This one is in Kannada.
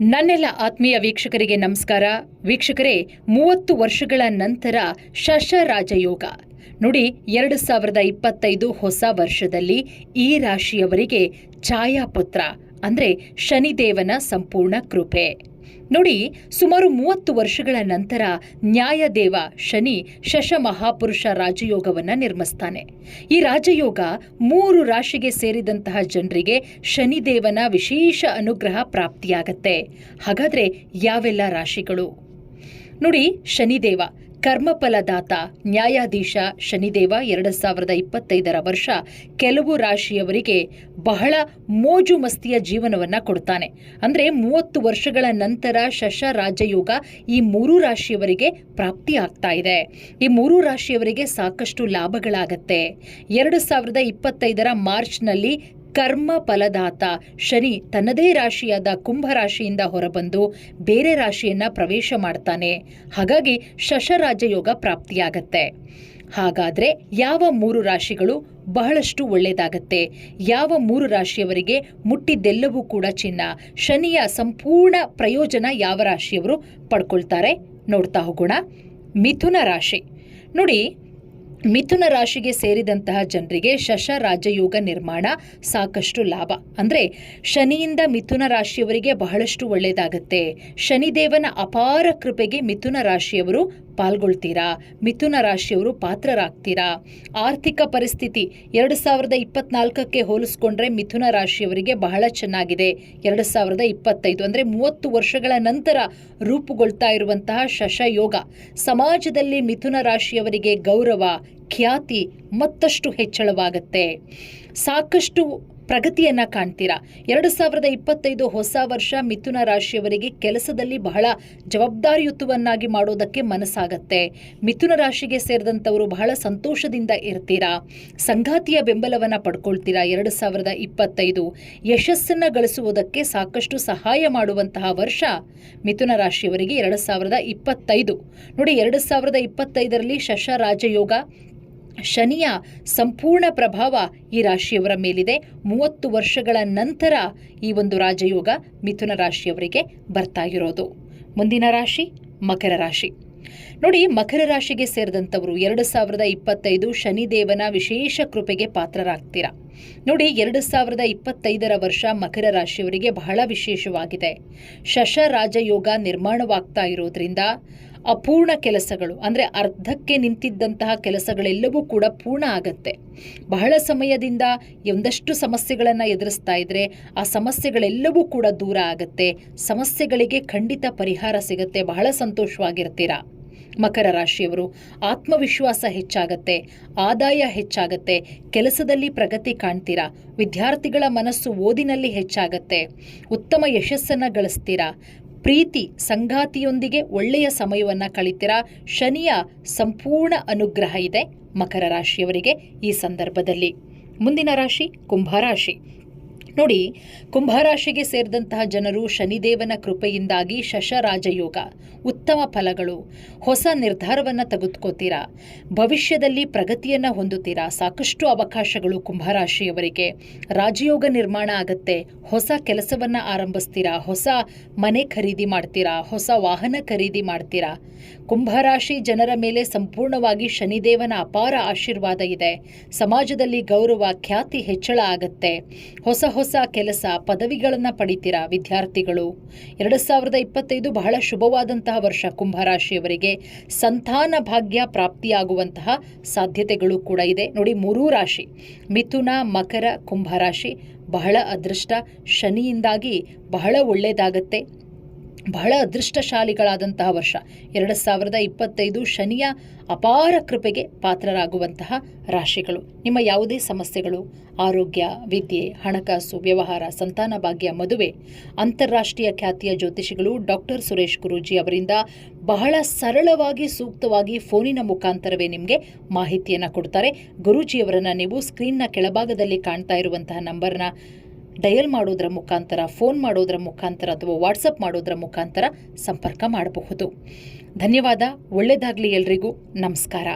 ನನ್ನೆಲ್ಲ ಆತ್ಮೀಯ ವೀಕ್ಷಕರಿಗೆ ನಮಸ್ಕಾರ. ವೀಕ್ಷಕರೇ, ಮೂವತ್ತು ವರ್ಷಗಳ ನಂತರ ಶಶ ರಾಜಯೋಗ ನೋಡಿ, ಎರಡು ಸಾವಿರದ ಇಪ್ಪತ್ತೈದು ಹೊಸ ವರ್ಷದಲ್ಲಿ ಈ ರಾಶಿಯವರಿಗೆ ಛಾಯಾಪುತ್ರ, ಅಂದರೆ ಶನಿದೇವನ ಸಂಪೂರ್ಣ ಕೃಪೆ. ನೋಡಿ, ಸುಮಾರು ಮೂವತ್ತು ವರ್ಷಗಳ ನಂತರ ನ್ಯಾಯದೇವ ಶನಿ ಶಶ ಮಹಾಪುರುಷ ರಾಜಯೋಗವನ್ನು ನಿರ್ಮಿಸ್ತಾನೆ. ಈ ರಾಜಯೋಗ ಮೂರು ರಾಶಿಗೆ ಸೇರಿದಂತಹ ಜನರಿಗೆ ಶನಿದೇವನ ವಿಶೇಷ ಅನುಗ್ರಹ ಪ್ರಾಪ್ತಿಯಾಗತ್ತೆ. ಹಾಗಾದ್ರೆ ಯಾವೆಲ್ಲ ರಾಶಿಗಳು? ನೋಡಿ, ಶನಿದೇವ ಕರ್ಮಫಲದಾತ ನ್ಯಾಯಾಧೀಶ ಶನಿದೇವ ಎರಡು ಸಾವಿರದ ಇಪ್ಪತ್ತೈದರ ವರ್ಷ ಕೆಲವು ರಾಶಿಯವರಿಗೆ ಬಹಳ ಮೋಜು ಮಸ್ತಿಯ ಜೀವನವನ್ನು ಕೊಡ್ತಾನೆ. ಅಂದರೆ ಮೂವತ್ತು ವರ್ಷಗಳ ನಂತರ ಶಶ ರಾಜಯೋಗ ಈ ಮೂರು ರಾಶಿಯವರಿಗೆ ಪ್ರಾಪ್ತಿ ಆಗ್ತಾ ಇದೆ. ಈ ಮೂರು ರಾಶಿಯವರಿಗೆ ಸಾಕಷ್ಟು ಲಾಭಗಳಾಗತ್ತೆ. ಎರಡು ಸಾವಿರದ ಇಪ್ಪತ್ತೈದರ ಮಾರ್ಚ್ನಲ್ಲಿ ಕರ್ಮ ಫಲದಾತ ಶನಿ ತನ್ನದೇ ರಾಶಿಯಾದ ಕುಂಭ ರಾಶಿಯಿಂದ ಹೊರಬಂದು ಬೇರೆ ರಾಶಿಯನ್ನ ಪ್ರವೇಶ ಮಾಡ್ತಾನೆ. ಹಾಗಾಗಿ ಶಶರಾಜಯೋಗ ಪ್ರಾಪ್ತಿಯಾಗತ್ತೆ. ಹಾಗಾದ್ರೆ ಯಾವ ಮೂರು ರಾಶಿಗಳು ಬಹಳಷ್ಟು ಒಳ್ಳೆಯದಾಗತ್ತೆ ಯಾವ ಮೂರು ರಾಶಿಯವರಿಗೆ ಮುಟ್ಟಿದ್ದೆಲ್ಲವೂ ಕೂಡ ಚಿನ್ನ? ಶನಿಯ ಸಂಪೂರ್ಣ ಪ್ರಯೋಜನ ಯಾವ ರಾಶಿಯವರು ಪಡ್ಕೊಳ್ತಾರೆ? ನೋಡ್ತಾ ಹೋಗೋಣ. ಮಿಥುನ ರಾಶಿ. ನೋಡಿ ಮಿಥುನ ರಾಶಿಗೆ ಸೇರಿದಂತಹ ಜನರಿಗೆ ಶಶ ರಾಜಯೋಗ ನಿರ್ಮಾಣ ಸಾಕಷ್ಟು ಲಾಭ. ಅಂದರೆ ಶನಿಯಿಂದ ಮಿಥುನ ರಾಶಿಯವರಿಗೆ ಬಹಳಷ್ಟು ಒಳ್ಳೆಯದಾಗುತ್ತೆ ಶನಿದೇವನ ಅಪಾರ ಕೃಪೆಗೆ ಮಿಥುನ ರಾಶಿಯವರು ಪಾಲ್ಗೊಳ್ತೀರಾ? ಮಿಥುನ ರಾಶಿಯವರು ಪಾತ್ರರಾಗ್ತೀರಾ? ಆರ್ಥಿಕ ಪರಿಸ್ಥಿತಿ ಎರಡು ಸಾವಿರದ ಇಪ್ಪತ್ನಾಲ್ಕಕ್ಕೆ ಹೋಲಿಸ್ಕೊಂಡ್ರೆ ಮಿಥುನ ರಾಶಿಯವರಿಗೆ ಬಹಳ ಚೆನ್ನಾಗಿದೆ. ಎರಡು ಸಾವಿರದ ಇಪ್ಪತ್ತೈದು ಅಂದರೆ ಮೂವತ್ತು ವರ್ಷಗಳ ನಂತರ ರೂಪುಗೊಳ್ತಾ ಇರುವಂತಹ ಶಶಯೋಗ. ಸಮಾಜದಲ್ಲಿ ಮಿಥುನ ರಾಶಿಯವರಿಗೆ ಗೌರವ, ಖ್ಯಾತಿ ಮತ್ತಷ್ಟು ಹೆಚ್ಚಳವಾಗುತ್ತೆ. ಸಾಕಷ್ಟು ಪ್ರಗತಿಯನ್ನ ಕಾಣ್ತೀರಾ? ಎರಡು ಸಾವಿರದ ಇಪ್ಪತ್ತೈದು ಹೊಸ ವರ್ಷ ಮಿಥುನ ರಾಶಿಯವರಿಗೆ ಕೆಲಸದಲ್ಲಿ ಬಹಳ ಜವಾಬ್ದಾರಿಯುತವನ್ನಾಗಿ ಮಾಡೋದಕ್ಕೆ ಮನಸ್ಸಾಗತ್ತೆ. ಮಿಥುನ ರಾಶಿಗೆ ಸೇರಿದಂಥವರು ಬಹಳ ಸಂತೋಷದಿಂದ ಇರ್ತೀರಾ? ಸಂಗಾತಿಯ ಬೆಂಬಲವನ್ನ ಪಡ್ಕೊಳ್ತೀರಾ ಎರಡು ಸಾವಿರದ ಇಪ್ಪತ್ತೈದು? ಯಶಸ್ಸನ್ನ ಗಳಿಸುವುದಕ್ಕೆ ಸಾಕಷ್ಟು ಸಹಾಯ ಮಾಡುವಂತಹ ವರ್ಷ ಮಿಥುನ ರಾಶಿಯವರಿಗೆ ಎರಡು ಸಾವಿರದ ಇಪ್ಪತ್ತೈದು. ನೋಡಿ, ಎರಡು ಸಾವಿರದ ಇಪ್ಪತ್ತೈದರಲ್ಲಿ ಶಶ ರಾಜಯೋಗ ಶನಿಯ ಸಂಪೂರ್ಣ ಪ್ರಭಾವ ಈ ರಾಶಿಯವರ ಮೇಲಿದೆ. ಮೂವತ್ತು ವರ್ಷಗಳ ನಂತರ ಈ ಒಂದು ರಾಜಯೋಗ ಮಿಥುನ ರಾಶಿಯವರಿಗೆ ಬರ್ತಾ ಇರೋದು. ಮುಂದಿನ ರಾಶಿ ಮಕರ ರಾಶಿ. ನೋಡಿ, ಮಕರ ರಾಶಿಗೆ ಸೇರಿದಂಥವರು ಎರಡು ಸಾವಿರದ ಇಪ್ಪತ್ತೈದು ಶನಿದೇವನ ವಿಶೇಷ ಕೃಪೆಗೆ ಪಾತ್ರರಾಗ್ತೀರಾ? ನೋಡಿ, ಎರಡು ಸಾವಿರದ ಇಪ್ಪತ್ತೈದರ ವರ್ಷ ಮಕರ ರಾಶಿಯವರಿಗೆ ಬಹಳ ವಿಶೇಷವಾಗಿದೆ. ಶಶ ರಾಜಯೋಗ ನಿರ್ಮಾಣವಾಗ್ತಾ ಇರೋದ್ರಿಂದ ಅಪೂರ್ಣ ಕೆಲಸಗಳು, ಅಂದರೆ ಅರ್ಧಕ್ಕೆ ನಿಂತಿದ್ದಂತಹ ಕೆಲಸಗಳೆಲ್ಲವೂ ಕೂಡ ಪೂರ್ಣ ಆಗತ್ತೆ. ಬಹಳ ಸಮಯದಿಂದ ಒಂದಷ್ಟು ಸಮಸ್ಯೆಗಳನ್ನು ಎದುರಿಸ್ತಾ ಇದ್ರೆ ಆ ಸಮಸ್ಯೆಗಳೆಲ್ಲವೂ ಕೂಡ ದೂರ ಆಗತ್ತೆ. ಸಮಸ್ಯೆಗಳಿಗೆ ಖಂಡಿತ ಪರಿಹಾರ ಸಿಗತ್ತೆ. ಬಹಳ ಸಂತೋಷವಾಗಿರ್ತೀರಾ? ಮಕರ ರಾಶಿಯವರು, ಆತ್ಮವಿಶ್ವಾಸ ಹೆಚ್ಚಾಗತ್ತೆ, ಆದಾಯ ಹೆಚ್ಚಾಗತ್ತೆ, ಕೆಲಸದಲ್ಲಿ ಪ್ರಗತಿ ಕಾಣ್ತೀರಾ? ವಿದ್ಯಾರ್ಥಿಗಳ ಮನಸ್ಸು ಓದಿನಲ್ಲಿ ಹೆಚ್ಚಾಗತ್ತೆ, ಉತ್ತಮ ಯಶಸ್ಸನ್ನು ಗಳಿಸ್ತೀರಾ? ಪ್ರೀತಿ ಸಂಗಾತಿಯೊಂದಿಗೆ ಒಳ್ಳೆಯ ಸಮಯವನ್ನು ಕಳಿತೀರಾ? ಶನಿಯ ಸಂಪೂರ್ಣ ಅನುಗ್ರಹ ಇದೆ ಮಕರ ರಾಶಿಯವರಿಗೆ ಈ ಸಂದರ್ಭದಲ್ಲಿ. ಮುಂದಿನ ರಾಶಿ ಕುಂಭರಾಶಿ ನೋಡಿ, ಕುಂಭರಾಶಿಗೆ ಸೇರಿದಂತಹ ಜನರು ಶನಿದೇವನ ಕೃಪೆಯಿಂದಾಗಿ ಶಶರಾಜಯೋಗ, ಉತ್ತಮ ಫಲಗಳು, ಹೊಸ ನಿರ್ಧಾರವನ್ನು ತೆಗೆದುಕೋತೀರಾ? ಭವಿಷ್ಯದಲ್ಲಿ ಪ್ರಗತಿಯನ್ನು ಹೊಂದುತ್ತೀರಾ? ಸಾಕಷ್ಟು ಅವಕಾಶಗಳು ಕುಂಭರಾಶಿಯವರಿಗೆ. ರಾಜಯೋಗ ನಿರ್ಮಾಣ ಆಗತ್ತೆ. ಹೊಸ ಕೆಲಸವನ್ನು ಆರಂಭಿಸ್ತೀರಾ? ಹೊಸ ಮನೆ ಖರೀದಿ ಮಾಡ್ತೀರಾ? ಹೊಸ ವಾಹನ ಖರೀದಿ ಮಾಡ್ತೀರಾ? ಕುಂಭರಾಶಿ ಜನರ ಮೇಲೆ ಸಂಪೂರ್ಣವಾಗಿ ಶನಿದೇವನ ಅಪಾರ ಆಶೀರ್ವಾದ ಇದೆ. ಸಮಾಜದಲ್ಲಿ ಗೌರವ, ಖ್ಯಾತಿ, ಹೆಚ್ಚಳ ಆಗತ್ತೆ. ಹೊಸ ಹೊಸ ಕೆಲಸ ಪದವಿಗಳನ್ನು ಪಡಿತೀರಾ ವಿದ್ಯಾರ್ಥಿಗಳು? ಎರಡು ಸಾವಿರದ ಇಪ್ಪತ್ತೈದು ಬಹಳ ಶುಭವಾದಂತಹ ವರ್ಷ ಕುಂಭರಾಶಿಯವರಿಗೆ. ಸಂತಾನ ಭಾಗ್ಯ ಪ್ರಾಪ್ತಿಯಾಗುವಂತಹ ಸಾಧ್ಯತೆಗಳು ಕೂಡ ಇದೆ. ನೋಡಿ, ಮೂರೂ ರಾಶಿ. ಮಿಥುನ, ಮಕರ, ಕುಂಭರಾಶಿ ಬಹಳ ಅದೃಷ್ಟ. ಶನಿಯಿಂದಾಗಿ ಬಹಳ ಒಳ್ಳೆಯದಾಗತ್ತೆ ಬಹಳ ಅದೃಷ್ಟಶಾಲಿಗಳಾದಂತಹ ವರ್ಷ. ಎರಡು ಸಾವಿರದ ಇಪ್ಪತ್ತೈದು ಶನಿಯ ಅಪಾರ ಕೃಪೆಗೆ ಪಾತ್ರರಾಗುವಂತಹ ರಾಶಿಗಳು. ನಿಮ್ಮ ಯಾವುದೇ ಸಮಸ್ಯೆಗಳು, ಆರೋಗ್ಯ, ವಿದ್ಯೆ, ಹಣಕಾಸು, ವ್ಯವಹಾರ, ಸಂತಾನ ಭಾಗ್ಯ, ಮದುವೆ, ಅಂತಾರಾಷ್ಟ್ರೀಯ ಖ್ಯಾತಿಯ ಜ್ಯೋತಿಷಿಗಳು ಡಾಕ್ಟರ್ ಸುರೇಶ್ ಗುರೂಜಿ ಅವರಿಂದ ಬಹಳ ಸರಳವಾಗಿ, ಸೂಕ್ತವಾಗಿ ಫೋನಿನ ಮುಖಾಂತರವೇ ನಿಮಗೆ ಮಾಹಿತಿಯನ್ನು ಕೊಡ್ತಾರೆ. ಗುರೂಜಿಯವರನ್ನು ನೀವು ಸ್ಕ್ರೀನ್ನ ಕೆಳಭಾಗದಲ್ಲಿ ಕಾಣ್ತಾ ಇರುವಂತಹ ನಂಬರ್ನ ಡಯಲ್ ಮಾಡೋದರ ಮುಖಾಂತರ, ಫೋನ್ ಮಾಡೋದರ ಮುಖಾಂತರ ಅಥವಾ ವಾಟ್ಸಪ್ ಮಾಡೋದರ ಮುಖಾಂತರ ಸಂಪರ್ಕ ಮಾಡಬಹುದು. ಧನ್ಯವಾದ ಒಳ್ಳೆಯದಾಗಲಿ ಎಲ್ರಿಗೂ. ನಮಸ್ಕಾರ.